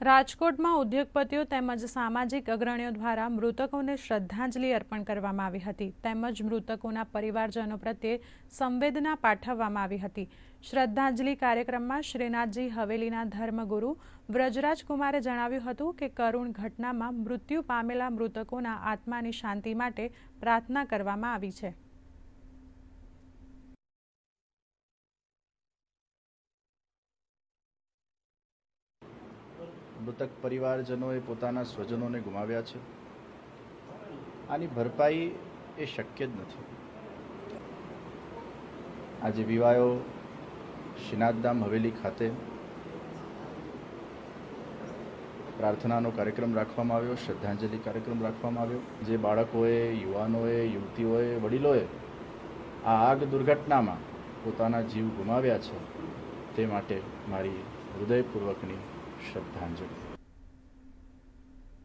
રાજકોટમાં ઉદ્યોગપતિઓ તેમજ સામાજિક અગ્રણીઓ દ્વારા મૃતકોને શ્રદ્ધાંજલિ અર્પણ કરવામાં આવી હતી. તેમજ મૃતકોના પરિવારજનો પ્રત્યે સંવેદના પાઠવવામાં આવી હતી. શ્રદ્ધાંજલિ કાર્યક્રમમાં શ્રીનાથજી હવેલીના ધર્મગુરુ વ્રજરાજકુમારે જણાવ્યું હતું કે કરુણ ઘટનામાં મૃત્યુ પામેલા મૃતકોના આત્માની શાંતિ માટે પ્રાર્થના કરવામાં આવી છે. મૃતક પરિવારજનોએ પોતાના સ્વજનોને ગુમાવ્યા છે. આની ભરપાઈ એ શક્ય જ નથી. આજે વિવાયો શ્રીનાથધામ હવેલી ખાતે પ્રાર્થનાનો કાર્યક્રમ રાખવામાં આવ્યો, શ્રદ્ધાંજલિ કાર્યક્રમ રાખવામાં આવ્યો. જે બાળકોએ, યુવાનોએ, યુવતીઓએ, વડીલોએ આ આગ દુર્ઘટનામાં પોતાના જીવ ગુમાવ્યા છે, તે માટે મારી હૃદયપૂર્વકની શ્રદ્ધાંજલિ.